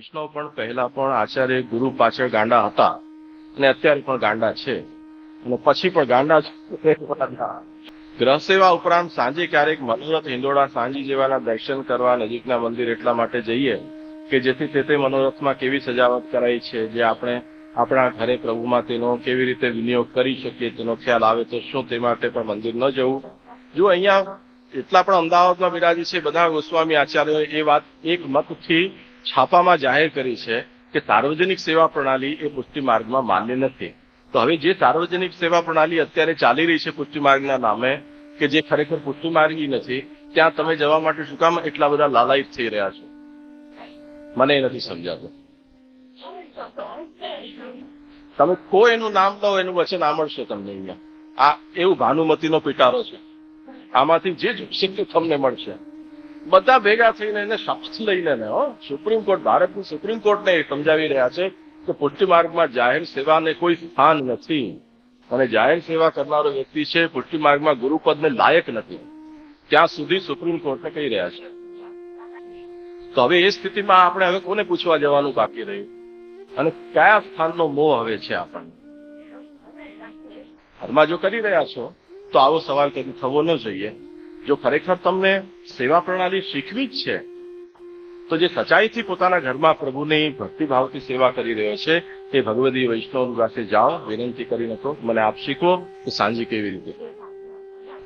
વૈષ્ણવ પણ પહેલા પણ આચાર્ય ગુરુ પાછળ ગાંડા હતા. અને અત્યારે પણ ગાંડા છે. અને પછી પણ ગાંડા ગ્રહ સેવા ઉપરાંત સાંજે ક્યારેક મનોરથ હિંડોળા સાંજી જેવાના દર્શન કરવા નજીકના મંદિર એટલા માટે જઈએ કે જેથી તે તે મનોરથમાં કેવી સજાવટ કરાઈ છે, જે આપણે આપણા ઘરે પ્રભુમાં તેનો કેવી રીતે વિનિયોગ કરી શકીએ તેનો ખ્યાલ આવે તો શું તે માટે પણ મંદિર ન જવું. જો અહીંયા એટલા પણ અમદાવાદમાં બિરાજી છે, બધા ગોસ્વામી આચાર્ય એ વાત એક મતથી છાપામાં જાહેર કરી છે કે સાર્વજનિક સેવા પ્રણાલી એ પુષ્ટિ માર્ગમાં માન્ય નથી. તો હવે જે સાર્વજનિક સેવા પ્રણાલી અત્યારે ચાલી રહી છે પુષ્ટિ માર્ગના નામે, કે જે ખરેખર પુષ્ટિ માર્ગી નથી, ત્યાં તમે જવા માટે શું કામ એટલા બધા લાલાયિત થઈ રહ્યા છો? મને એ નથી સમજાતું. તમે કોઈ એનું નામ લો, એનું વચન મળશે તમને અહીંયા. આ એવું ભાનુમતીનો પિટારો છે. આમાંથી જે શીખ્યું તમને મળશે. બધા ભેગા થઈને એને શપથ લઈને હો, સુપ્રીમ કોર્ટ, ભારતની સુપ્રીમ કોર્ટને સમજાવી રહ્યા છે કે પુષ્ટિ માર્ગમાં જાહેર સેવાને કોઈ સ્થાન નથી. અને જાહેર સેવા કરનારો વ્યક્તિ છે, પુષ્ટિ માર્ગમાં ગુરુપદને લાયક નથી. ત્યાં સુધી સુપ્રીમ કોર્ટને કહી રહ્યા છે. તો હવે એ સ્થિતિમાં આપણે હવે કોને પૂછવા જવાનું બાકી રહ્યું? અને કયા સ્થાનનો મોહ હવે છે આપણને? હાલમાં જો કરી રહ્યા છો, તો આવો સવાલ કદી થવો ન જોઈએ. જો ખરેખર તમને સેવા પ્રણાલી શીખવી જ છે, તો જે સચ્ચાઈથી પોતાના ઘરમાં પ્રભુની ભક્તિભાવથી સેવા કરી રહ્યો છે એ ભગવદી વૈષ્ણવ પાસે જાઓ, વિનંતી કરી નાખો મને આપ શીખવો કે સાંજે કેવી રીતે?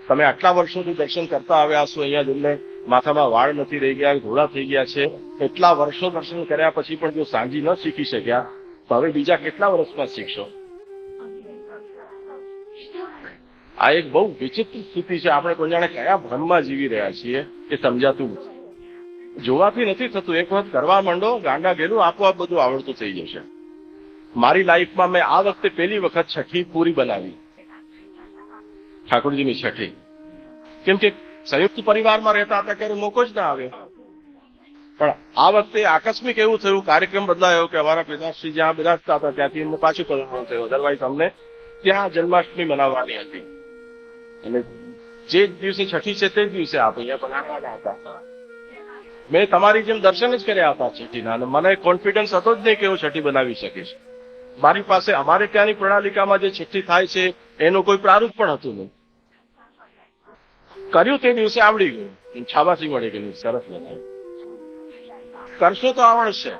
તમે આટલા વર્ષોથી દર્શન કરતા આવ્યા છો અહીંયા જેમને માથામાં વાળ નથી રહી ગયા, ઘોડા થઈ ગયા છે. એટલા વર્ષો દર્શન કર્યા પછી પણ જો સાંજી ન શીખી શક્યા, તો હવે બીજા કેટલા વર્ષમાં શીખશો? આ એક બહુ વિચિત્ર સ્થિતિ છે. આપણે કોઈ જાણે કયા ભ્રમમાં જીવી રહ્યા છીએ એ સમજાતું નથી. જોવાથી નથી થતું. એક વખત કરવા માંડો, ગાંડા ગેલું આપોઆપ બધું આવડતું થઈ જશે. મારી લાઈફમાં મેં આ વખતે પહેલી વખત છઠ્ઠી પૂરી બનાવી. ઠાકોરજીની છઠ્ઠી. કેમ કે સંયુક્ત પરિવારમાં રહેતા હતા ત્યારે મોકો જ ના આવ્યો પણ આ વખતે આકસ્મિક એવું થયું, કાર્યક્રમ બદલાયો કે અમારા પિતાશ્રી જ્યાં બિરાજતા હતા ત્યાંથી એમને પાછું કરવાનું થયું. અદરવાઇઝ અમને ત્યાં જન્માષ્ટમી મનાવવાની હતી. અને જે દિવસે છઠ્ઠી છે તે દિવસે આપ અહીંયા બનાવવાના હતા. મેં તમારી જેમ દર્શન જ કર્યા હતા, છઠ્ઠીના. અને મને કોન્ફિડન્સ હતો જ નહીં કે હું છઠ્ઠી બનાવી શકીશ. મારી પાસે, અમારે ત્યાંની પ્રણાલિકામાં જે છઠ્ઠી થાય છે, એનું કોઈ પ્રારૂપ પણ હતું નહીં. કર્યું તે દિવસે આવડી ગયું. છાબાસી મળી ગયું સરસ બનાવ્યું કરશો તો આવડશે.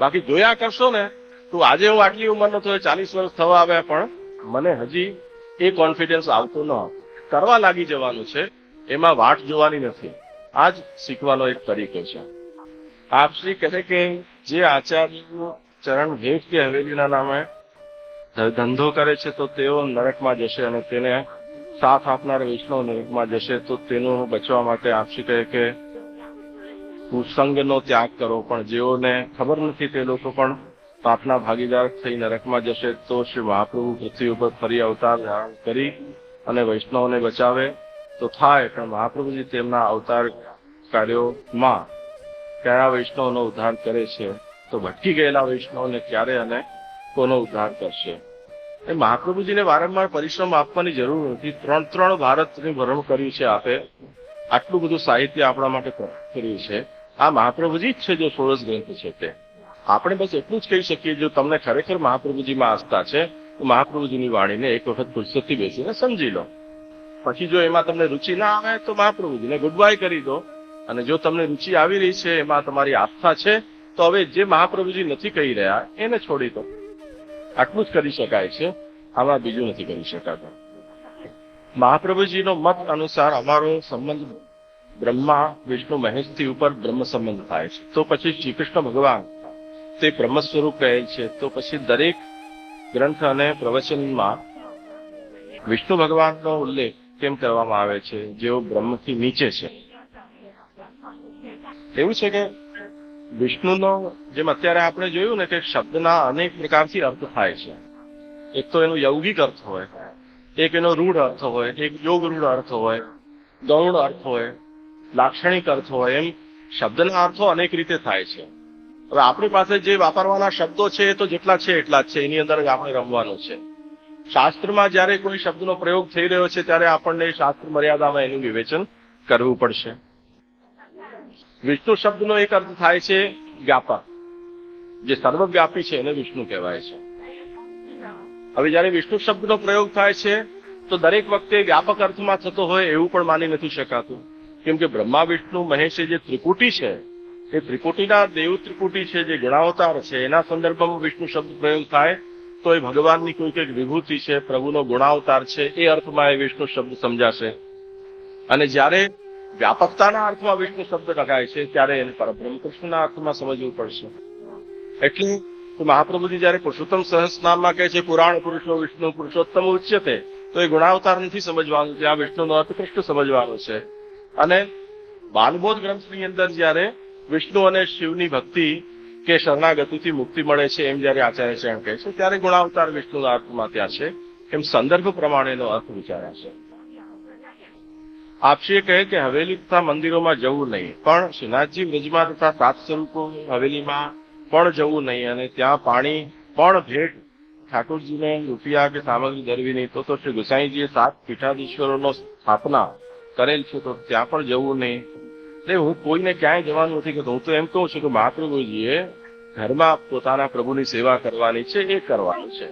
બાકી જોયા કરશો ને, તો આજે હું આટલી ઉંમરનો થયો, ચાલીસ વર્ષ થવા આવ્યા, પણ મને હજી એ કોન્ફિડન્સ આવતો ન કરવા લાગી જવાનું છે, એમાં વાટ જોવાની નથી. આ જ શીખવાનો એક તરીકો છે. આપશ્રી કહે કે જે આચાર્યનું ચરણ ભેટ કે હવેલીના નામે ધંધો કરે છે, તો તેઓ નરકમાં જશે અને તેને સાથ આપનાર વૈષ્ણવ નરકમાં જશે, તો તેનું બચવા માટે આપશ્રી કહે કે કુસંગનો ત્યાગ કરો. પણ જેઓને ખબર નથી તે લોકો પણ પાપના ભાગીદાર થઈ નરકમાં જશે, તો શ્રી મહાપ્રભુ પૃથ્વી ઉપર ફરી અવતાર ધારણ કરી અને વૈષ્ણવને બચાવે, તો થાય. પણ મહાપ્રભુજી તેમના અવતાર કાર્યોમાં કયા વૈષ્ણવનો ઉદ્ધાર કરે છે? તો ભટકી ગયેલા વૈષ્ણવને ક્યારે અને કોનો ઉદ્ધાર કરશે? એ મહાપ્રભુજીને વારંવાર પરિશ્રમ આપવાની જરૂર નથી. ત્રણ ત્રણ ભારતની ભરણ કર્યું છે આપે. આટલું બધું સાહિત્ય આપણા માટે કર્યું છે. આ મહાપ્રભુજી જ છે જો સોળસ ગ્રંથ છે તે. આપણે બસ એટલું જ કહી શકીએ, જો તમને ખરેખર મહાપ્રભુજીમાં આસ્થા છે તો મહાપ્રભુજીની વાણીને એક વખત ફુરસદથી બેસીને સમજી લો. પછી જો એમાં તમને રુચિ ના આવે તો મહાપ્રભુજીને ગુડ બાય કરી દો. અને જો તમને રુચિ આવી રહી છે, એમાં તમારી આસ્થા છે, તો હવે જે મહાપ્રભુજી નથી કહી રહ્યા, એને છોડી દો. આટલું જ કરી શકાય છે. આમાં બીજું નથી કરી શકાતું. મહાપ્રભુજીનો મત અનુસાર અમારો સંબંધ બ્રહ્મા, વિષ્ણુ, મહેશથી ઉપર બ્રહ્મ સંબંધ થાય છે. તો પછી શ્રી કૃષ્ણ ભગવાન તે બ્રહ્મ સ્વરૂપ કહે છે. તો પછી દરેક ગ્રંથ અને પ્રવચનમાં વિષ્ણુ ભગવાનનો ઉલ્લેખ કેમ કરવામાં આવે છે, જેઓ બ્રહ્મથી નીચે છે? એવું છે કે વિષ્ણુનો, જેમ અત્યારે આપણે જોયું ને કે શબ્દના અનેક પ્રકારથી અર્થ થાય છે. એક તો એનો યૌગિક અર્થ હોય, એક એનો રૂઢ અર્થ હોય, એક યોગ રૂઢ અર્થ હોય, ગૌણ અર્થ હોય, લાક્ષણિક અર્થ હોય, એમ શબ્દના અર્થો અનેક રીતે થાય છે. હવે આપણી પાસે જે વાપરવાના શબ્દો છે એ તો જેટલા છે એટલા જ છે. એની અંદર જ આપણે રમવાનું છે. શાસ્ત્રમાં જ્યારે કોઈ શબ્દનો પ્રયોગ થઈ રહ્યો છે, ત્યારે આપણને શાસ્ત્ર મર્યાદામાં એનું વિવેચન કરવું પડશે. વિષ્ણુ શબ્દનો એક અર્થ થાય છે વ્યાપક. જે સર્વવ્યાપી છે એને વિષ્ણુ કહેવાય છે. હવે જયારે વિષ્ણુ શબ્દનો પ્રયોગ થાય છે, તો દરેક વખતે વ્યાપક અર્થમાં થતો હોય એવું પણ માની નથી શકાતું. કેમ કે બ્રહ્મા, વિષ્ણુ, મહેશ જે ત્રિકુટી છે એ ત્રિકુટીના દેવ ત્રિકુટી છે જે ગુણાવતાર છે, એના સંદર્ભમાં વિષ્ણુ શબ્દ પ્રયોગ થાય, તો એ ભગવાનની કોઈ એક વિભૂતિ છે, પ્રભુનો ગુણાવતાર છે, એ અર્થમાં એ વિષ્ણુ શબ્દ સમજાશે. અને જ્યારે વ્યાપકતાના અર્થમાં વિષ્ણુ શબ્દ લખાય છે, ત્યારે એને પરબ્રહ્મ કૃષ્ણના અર્થમાં સમજવું પડશે. એટલે મહાપ્રભુજી જયારે પુરુષોત્તમ સહસ્રનામમાં કહે છે, પુરાણ પુરુષો, વિષ્ણુ પુરુષોત્તમ ઉચ્યતે, તો એ ગુણાવતાર નથી સમજવાનું આ વિષ્ણુનો અર્થ કૃષ્ણ સમજવાનો છે. અને બાલબોધ ગ્રંથની અંદર જ્યારે વિષ્ણુ અને શિવની ભક્તિ કે શરણાગતિથી મુક્તિ મળે છે એમ જયારે આચાર્ય શરણ કહે છે, ત્યારે ગુણાવતાર વિષ્ણુના અર્થમાં ત્યાં છે. એમ સંદર્ભ પ્રમાણેનો અર્થ વિચાર્યા છે. આપશ્રીએ કહે કે હવેલી તથા મંદિરોમાં જવું નહીં, પણ શ્રીનાથજી વ્રજમાં તથા સાત સ્વરૂપો હવેલીમાં પણ જવું નહીં અને ત્યાં પાણી પણ ભેટ ઠાકોરજીને રૂપિયા કે સામગ્રી ધરવી નહીં, તો તો શ્રી ગુસાઈજીએ સાત પીઠાધીશ્વરોનો સ્થાપના કરેલ છે, તો ત્યાં પણ જવું નહીં. એટલે હું કોઈને ક્યાંય જવાનું નથી કે હું તો એમ કહું છું કે મહાપ્રભુજીએ ઘરમાં પોતાના પ્રભુની સેવા કરવાની છે, એ કરવાનું છે.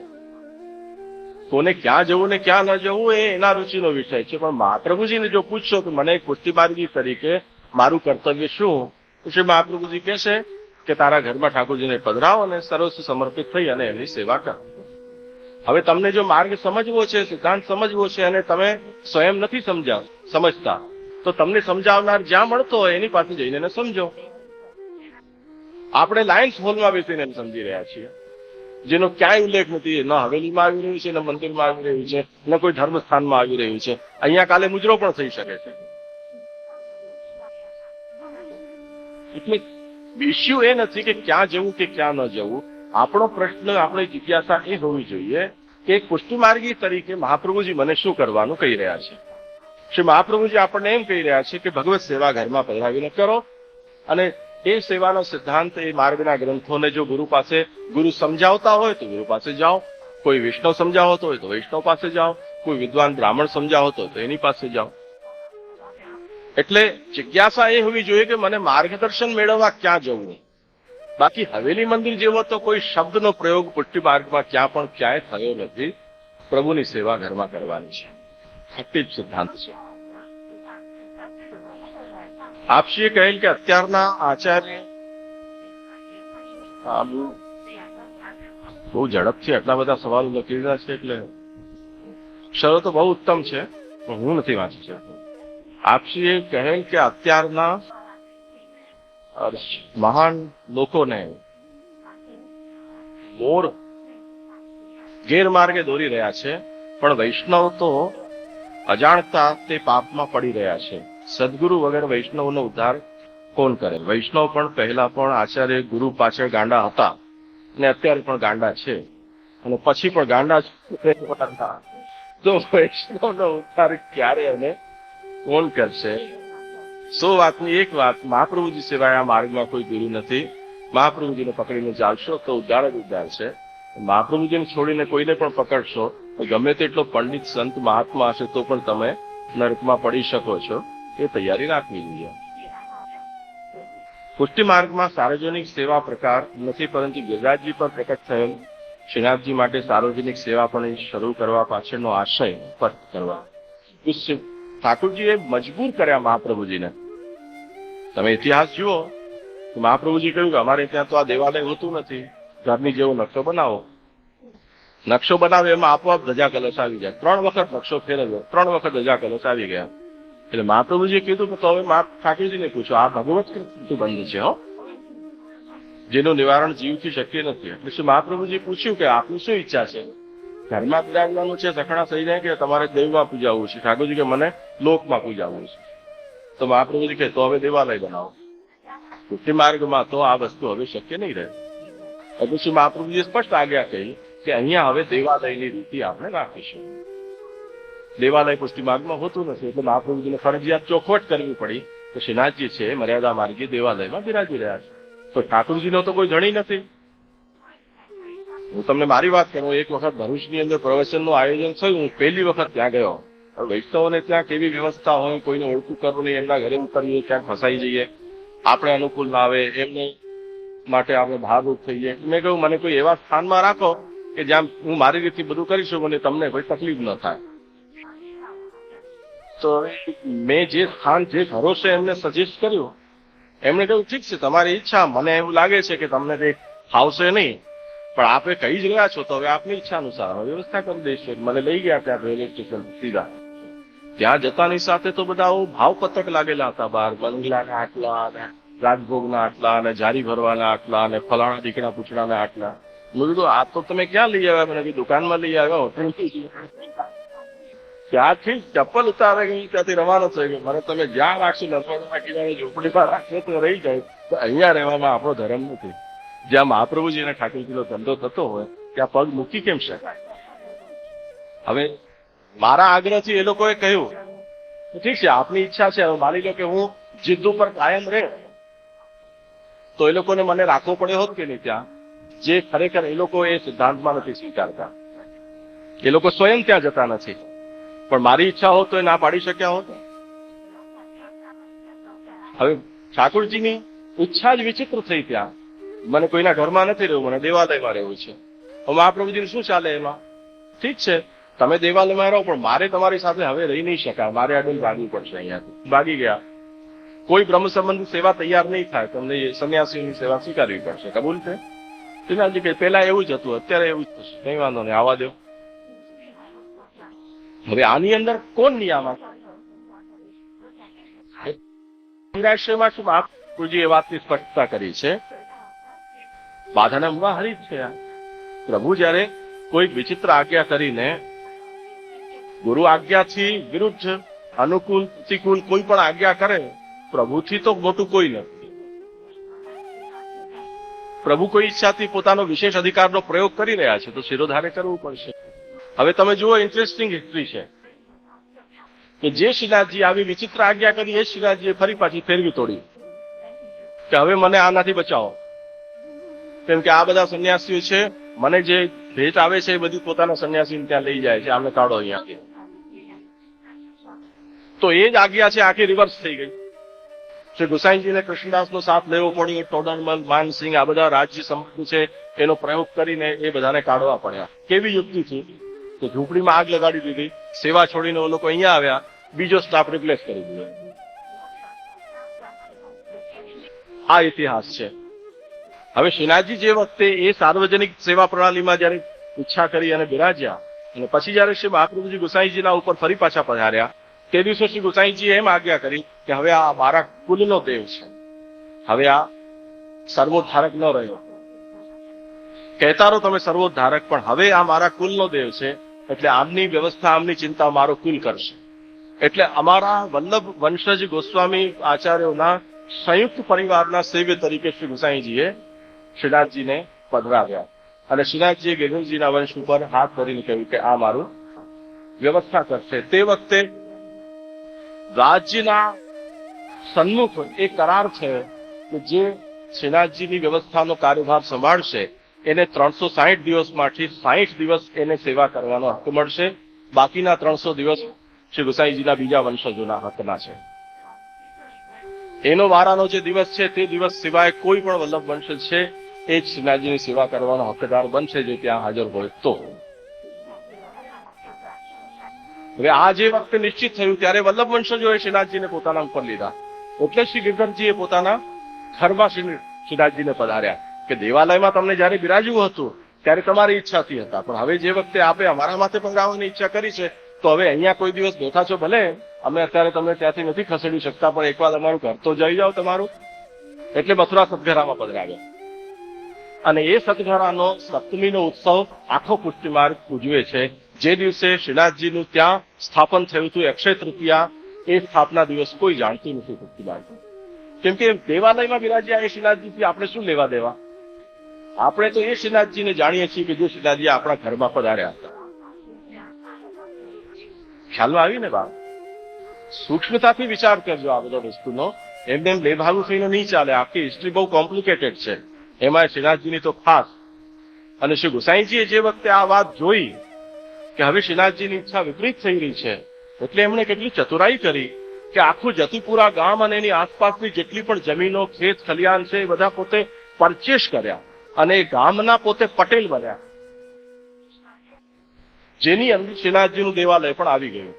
કોને ક્યાં જવું ને ક્યાં ન જવું એ એના રુચિનો વિષય છે. પણ મહાપ્રભુજીને જો પૂછશો કે મને પુષ્ટિમાર્ગી તરીકે મારું કર્તવ્ય શું? શ્રી મહાપ્રભુજી કહેશે કે તારા ઘરમાં ઠાકોરજીને પધરાવો અને સર્વસ્વ સમર્પિત થઈ અને એમની સેવા કરો. હવે તમને જો માર્ગ સમજવો છે, સિદ્ધાંત સમજવો છે અને તમે સ્વયં નથી સમજાવ સમજતા તો તમને સમજાવનાર જ્યાં મળતો હોય એની પાસે જઈને સમજો. આપણે લાયન્સ હોલમાં બેસીને સમજી રહ્યા છીએ. જેનો ક્યાંય ઉલ્લેખ નથી, ન હવેલીમાં આવી રહ્યું છે, ન મંદિરમાં આવી રહ્યું છે, ન કોઈ ધર્મસ્થાનમાં આવી રહ્યું છે. અહીંયા કાલે મુજરો પણ થઈ શકે છે. એટલે ઇસ્યુ એ નથી કે ક્યાં જવું કે ક્યાં ન જવું. આપણો પ્રશ્ન, આપણે જિજ્ઞાસા એ હોવી જોઈએ કે એક પુષ્ટિમાર્ગી તરીકે મહાપ્રભુજી મને શું કરવાનું કહી રહ્યા છે? શ્રી મહાપ્રભુજી આપણને એમ કહી રહ્યા છે કે ભગવત સેવા ઘરમાં પધરાવીને કરો અને એ સેવાનો સિદ્ધાંત એ માર્ગના ગ્રંથોને જો ગુરુ પાસે ગુરુ સમજાવતા હોય તો ગુરુ પાસે જાઓ. કોઈ વૈષ્ણવ સમજાવતો હોય તો વૈષ્ણવ પાસે જાઓ. કોઈ વિદ્વાન બ્રાહ્મણ સમજાવતો હોય તો એની પાસે જાઓ. એટલે જિજ્ઞાસા એ હોવી જોઈએ કે મને માર્ગદર્શન મેળવવા ક્યાં જવું? બાકી હવેલી મંદિર જેવો તો કોઈ શબ્દનો પ્રયોગ પુષ્ટિ માર્ગમાં ક્યાં પણ ક્યાંય થયો નથી. પ્રભુની સેવા ઘરમાં કરવાની છે. ખટ્ટી જ સિદ્ધાંત છે. આપશીએ કહેલ કે અત્યારના આચાર્ય બહુ ઝડપથી આટલા બધા સવાલો લખી દીધા છે એટલે શરો તો બહુ ઉત્તમ છે, પણ હું નથી વાંચી શકતો. આપશીએ કહેલ કે અત્યારના મહાન લોકોને મોર ગેરમાર્ગે દોરી રહ્યા છે, પણ વૈષ્ણવ તો અજાણતા તે પાપમાં પડી રહ્યા છે. સદગુરુ વગર વૈષ્ણવનો ઉદ્ધાર કોણ કરે? વૈષ્ણવ પણ પહેલા પણ આચાર્ય ગુરુ પાછળ ગાંડા હતા અને અત્યારે પણ ગાંડા છે. અને પછી પણ ગાંડા તો વૈષ્ણવનો ઉદ્ધાર ક્યારે અને કોણ કરશે? સો વાતની એક વાત, મહાપ્રભુજી સિવાય આ માર્ગમાં કોઈ ગુરુ નથી. મહાપ્રભુજીને પકડીને ચાલશો તો ઉદ્ધાર જ ઉદ્ધાર છે. મહાપ્રભુજીને છોડીને કોઈને પણ પકડશો ગમે તેટલો પંડિત સંત મહાત્મા હશે તો પણ તમે નરકમાં પડી શકો છો. એ તૈયારી રાખવી જોઈએ. પુષ્ટિ માર્ગમાં સાર્વજનિક સેવા પ્રકાર નથી, પરંતુ ગિરિરાજજી પર પ્રકટ થયેલ. શ્રીનાથજી માટે સાર્વજનિક સેવા પણ શરૂ કરવા પાછળનો આશય સ્પષ્ટ કરવા. ઠાકોરજીએ મજબૂર કર્યા મહાપ્રભુજીને. તમે ઇતિહાસ જુઓ મહાપ્રભુજી કહ્યું કે અમારે ત્યાં તો આ દેવાલય હોતું નથી. ઘરની જેવો નકશો બનાવો. નકશો બનાવે એમાં આપોઆપ ધજા કલશ આવી જાય ત્રણ વખત નકશો ફેરવ્યો, ત્રણ વખત ધજા કલશ આવી ગયા. એટલે મહાપ્રભુજીએ કીધું કે તો હવે મા ને પૂછો, આ ભગવત બંધ છે, હો. જેનું નિવારણ જીવથી શક્ય નથી. એટલે શું મહાપ્રભુજી પૂછ્યું કે આપની શું ઈચ્છા છે? ઘરમાં પૂજાવવાનું છે, સખણા થઈ જાય કે તમારે દેવમાં પૂજાવવું છે? ઠાકોરજી કે મને લોકમાં પૂજાવવું છે. તો મહાપ્રભુજી કહે, તો હવે દેવાલય બનાવો. કૃષિ માર્ગમાં તો આ વસ્તુ હવે શક્ય નહીં રહે. એટલે શું મહાપ્રભુજીએ સ્પષ્ટ આજ્ઞા કહી કે અહીંયા હવે દેવાલયની રીતિ આપણે રાખીશું. દેવાલય પુષ્ટિ માર્ગમાં હોતું નથી, એટલે મહાપ્રભુજીને ફરજિયાત ચોખવટ કરવી પડી કે શ્રીનાથજી છે, મર્યાદા માર્ગે દેવાલયમાં બિરાજી રહ્યા છે. તો ઠાકોરજીનો તો કોઈ ધણી નથી. હું તમને મારી વાત કરું, એક વખત ભરૂચની અંદર પ્રવચનનું આયોજન થયું, હું પહેલી વખત ત્યાં ગયો. વૈષ્ણવોને ત્યાં કેવી વ્યવસ્થા હોય, કોઈને ઓળખું કરવું નહીં, એમના ઘરે ઉતરીએ, ક્યાંક ફસાઈ જઈએ. આપણે અનુકૂળ ના આવે, એમને માટે આપણે ભારરૂપ થઈએ. મેં કહ્યું, મને કોઈ એવા સ્થાનમાં રાખો કે જ્યાં હું મારી રીતે બધું કરી શકું અને તમને કોઈ તકલીફ ન થાય. તો મેં જે સ્થાન, જે ભરોસે એમને સજેસ્ટ કર્યું, એમણે કહ્યું, ઠીક છે, તમારી ઈચ્છા, મને એવું લાગે છે કે તમને તે ફાવશે નહીં. પણ આપે કહી જ રહ્યા છો, તો હવે આપની ઈચ્છા અનુસાર વ્યવસ્થા કરી દઈશું. મને લઈ ગયા ત્યાં રેલવે સ્ટેશન સીધા. ત્યાં જતાની સાથે તો બધા ભાવ પતક લાગેલા હતા બહાર. બંગલાના આટલા રાજભોગના આટલા અને જારી ભરવાના આટલા અને ફલાણા દીકરા પૂછડાના આટલા. મેં કીધું, આ તો તમે ક્યાં લઈ આવ્યા? મને દુકાનમાં લઈ આવ્યા, હોટલ ત્યાંથી ચપ્પલ ઉતારે ત્યાંથી રવાનો થઈ ગયો. મને તમે જ્યાં રાખશો નર્મદાના કિનારે ઝૂંપડીમાં રાખશો તો રહી જાય. તો અહીંયા રહેવામાં આપણો ધર્મ નથી. જ્યાં મહાપ્રભુજીને ઠાકોરજીનો ધંધો થતો હોય, ત્યાં પગ મૂકી કેમ શકાય? હવે મારા આગ્રહથી એ લોકોએ કહ્યું, ઠીક છે, આપની ઈચ્છા છે, હવે માની લો કે હું જીદ ઉપર કાયમ રહે. તો એ લોકોને મને રાખવો પડ્યો હોત કે નહીં ત્યાં? જે ખરેખર એ લોકો એ સિદ્ધાંતમાં નથી સ્વીકારતા. એ લોકો સ્વયં ત્યાં જતા નથી. પણ મારી ઈચ્છા હોત તો એ ના પાડી શક્યા હોત. હવે ઠાકોરજીની ઈચ્છા જ વિચિત્ર થઈ ત્યાં. મને કોઈના ઘરમાં નથી રહેવું, મને દેવાલયમાં રહેવું છે. હવે મહાપ્રભુજીનું શું ચાલે એમાં? ઠીક છે, તમે દેવાલયમાં રહો, પણ મારે તમારી સાથે હવે રહી નહીં શકાય. મારે આડું ભાગવું પડશે અહીંયાથી. ભાગી ગયા. કોઈ બ્રહ્મ સંબંધી સેવા તૈયાર નહીં થાય. તમને સંન્યાસીની સેવા સ્વીકારવી પડશે. કબૂલ છે? શ્રીનાથજી પેલા એવું જ હતું, અત્યારે એવું જ થશે. કઈ વાંધો નહીં આવા દો. હવે આની અંદર કોણ નિયામક? નિરાશ્રયમાં શું મહાપ્રભુજી એ વાતની સ્પષ્ટતા કરી છે? બાધાના મુવાહારી હરી છે પ્રભુ જ્યારે કોઈક વિચિત્ર આજ્ઞા કરીને ગુરુ આજ્ઞાથી વિરુદ્ધ, અનુકૂળ, પ્રતિકૂળ કોઈ પણ આજ્ઞા કરે, પ્રભુથી તો મોટું કોઈ નથી. પ્રભુ કોઈ ઈચ્છાથી પોતાનો વિશેષ અધિકારનો પ્રયોગ કરી રહ્યા છે, તો શિરોધારે કરવું પડશે. હવે તમે જુઓ ઇન્ટરેસ્ટિંગ હિસ્ટ્રી છે. કે જે શ્રીનાથજી આવી વિચિત્ર આજ્ઞા કરી, એ શ્રીનાથજીએ ફરી પાછી ફેરવી તોડી. કે હવે મને આનાથી બચાવો. કેમ કે આ બધા સંન્યાસીઓ છે, મને જે ભેટ આવે છે, એ બધી પોતાના સંન્યાસીને ત્યાં લઈ જાય છે, આમને કાઢો અહીંયાથી. તો એ જ આજ્ઞા છે, આખી રિવર્સ થઈ ગઈ. શ્રી ગુસાઈજીને કૃષ્ણદાસનો સાથ લેવો પડ્યો, ટોડરમલ, માનસિંહ, આ બધા રાજ્ય સંબંધ છે, એનો પ્રયોગ કરીને એ બધાને કાઢવા પડ્યા. કેવી યુક્તિ થી કે ઝૂંપડીમાં આગ લગાડી દીધી, સેવા છોડીને લોકો અહીંયા આવ્યા, બીજો સ્ટાફ રિપ્લેસ કરી દીધો. આ ઇતિહાસ છે. હવે શ્રીનાથજી જે વખતે એ સાર્વજનિક સેવા પ્રણાલીમાં જયારે ઈચ્છા કરી અને બિરાજ્યા, અને પછી જયારે શ્રી મહાપ્રભુજી ગુસાઈજીના ઉપર ફરી પાછા પધાર્યા તે દિવસે શ્રી ગુસાઈજીએ એમ આજ્ઞા કરી કે હવે આ મારા કુલનો દેવ છે. હવે આ સર્વોદ્ધારક ન રહ્યો. કહેતા રહો તમે સર્વોદ્ધારક, પણ હવે આ મારા કુલનો દેવ છે, એટલે આમની વ્યવસ્થા, આમની ચિંતા મારો કુલ કરશે. એટલે અમારા વલ્લભ વંશજ ગોસ્વામી આચાર્યોના સંયુક્ત પરિવારના સેવ્ય તરીકે શ્રી ગુસાઈજીએ શ્રીનાથજીને પધરાવ્યા. અને શ્રીનાથજીએ ગેગુજીના વંશ ઉપર હાથ ધરીને કહ્યું કે આ મારું વ્યવસ્થા કરશે. તે વખતે રાજ્યના સન્મુખ એ કરાર છે કે જે શ્રીનાથજીની વ્યવસ્થાનો કાર્યભાર સંભાળશે, એને ત્રણસો સાહીઠ દિવસમાંથી સાહીઠ દિવસ એને સેવા કરવાનો હક મળશે. બાકીના ત્રણસો દિવસ શ્રી ગુસાઈજીના બીજા વંશજોના હકના છે. એનો વારાનો જે દિવસ છે, તે દિવસ સિવાય કોઈ પણ વલ્લભ વંશ છે, એ જ શ્રીનાથજીની સેવા કરવાનો હકદાર બનશે જે ત્યાં હાજર હોય તો. હવે આ જે વખતે નિશ્ચિત થયું ત્યારે વલ્લભ વંશજોએ શ્રીનાથજીને પોતાના ઉપર લીધા. એટલે શ્રી ગિરધરજીએ પોતાના ઘરમાં શ્રી શ્રીનાથજીને પધાર્યા કે દેવાલયમાં તમને જયારે બિરાજવું હતું ત્યારે તમારી ઈચ્છાથી હતા. પણ હવે જે વખતે આપે અમારા માથે પધરાવવાની ઈચ્છા કરી છે, તો હવે અહીંયા કોઈ દિવસ બેઠા છો ભલે, અમે અત્યારે તમને ત્યાંથી નથી ખસેડી શકતા, પણ એકવાર અમારું ઘર તો જઈ જાઓ તમારું. એટલે મથુરા સદઘરામાં પધરાવ્યા. અને એ સદઘરાનો સપ્તમીનો ઉત્સવ આખો પુષ્ટિમાર્ગ ઉજવે છે. જે દિવસે શ્રીનાથજીનું ત્યાં સ્થાપન થયું હતું અક્ષય તૃતીયા, એ સ્થાપના દિવસ કોઈ જાણતું નથી માર્ગ કેમ કે દેવાલયમાં બિરાજ્યા એ શ્રીનાથજીથી આપણે શું લેવા દેવા? આપણે તો એ શ્રીનાથજીને જાણીએ છીએ કે જે શ્રીનાથજી આપણા ઘરમાં પધાર્યા હતા. ખ્યાલમાં આવી ને બાપ? સૂક્ષ્મતાથી વિચાર કરજો આ બધા વસ્તુનો. એમને એમ બેભાગુ થઈને નહીં ચાલે. આખી હિસ્ટ્રી બહુ કોમ્પ્લિકેટેડ છે. એમાં શ્રીનાથજીની તો ખાસ. અને શ્રી ગુસાઈજીએ જે વખતે આ વાત જોઈ કે હવે શ્રીનાથજીની ઈચ્છા વિપરીત થઈ રહી છે. એટલે એમણે કેટલી ચતુરાઈ કરી કે આખું જતીપુરા ગામ અને એની આસપાસની જેટલી પણ જમીનો, ખેત, ખલિયાન છે એ બધા પોતે પરચેસ કર્યા અને એ ગામના પોતે પટેલ બન્યા. જેની અંદર શ્રીનાથજીનું દેવાલય પણ આવી ગયું.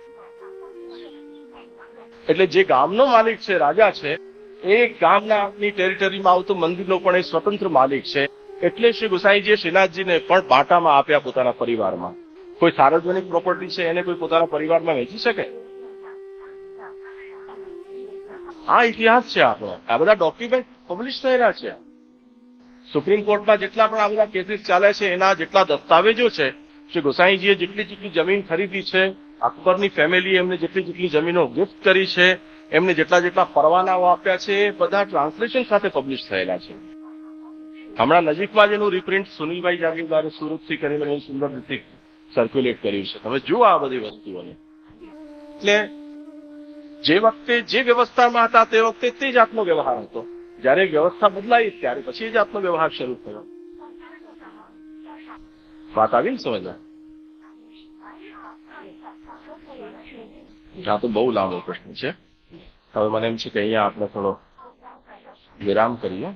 એટલે જે ગામનો માલિક છે, રાજા છે, એ ગામનાની ટેરિટરીમાં આવતું મંદિરનો પણ એ સ્વતંત્ર માલિક છે. એટલે શ્રી ગુસાઈજીએ શ્રીનાથજીને પણ પાટામાં આપ્યા પોતાના પરિવારમાં. કોઈ સાર્વજનિક પ્રોપર્ટી છે, એને કોઈ પોતાના પરિવારમાં વેચી શકે? આ ઇતિહાસ છે આપણો. આ બધા ડોક્યુમેન્ટ પબ્લિશ થયેલા છે. સુપ્રીમ કોર્ટમાં જેટલા પણ આ બધા કેસીસ ચાલે છે, એના જેટલા દસ્તાવેજો છે, શ્રી ગોસાઈજીએ જેટલી જેટલી જમીન ખરીદી છે, અકબરની ફેમિલી એમને જેટલી જેટલી જમીનો ગિફ્ટ કરી છે, એમને જેટલા જેટલા પરવાનાઓ આપ્યા છે, એ બધા ટ્રાન્સલેશન સાથે પબ્લિશ થયેલા છે. હમણાં નજીકમાં જ એનું રિપ્રિન્ટ સુનિલભાઈ જાગીરદારે સુરતથી કરીને સુંદર રીતે સર્ક્યુલેટ કર્યું છે. તમે જુઓ આ બધી વસ્તુઓને. એટલે જે વખતે જે વ્યવસ્થામાં હતા તે વખતે તે જાતનો વ્યવહાર હતો. જ્યારે વ્યવસ્થા બદલાઈ ત્યારે પછી એ જાતનો વ્યવહાર શરૂ થયો. વાત આવી ને સમજમાં આ તો બહુ લાંબો પ્રશ્ન છે. હવે મને એમ છે કે અહીંયા આપણે થોડો વિરામ કરીએ.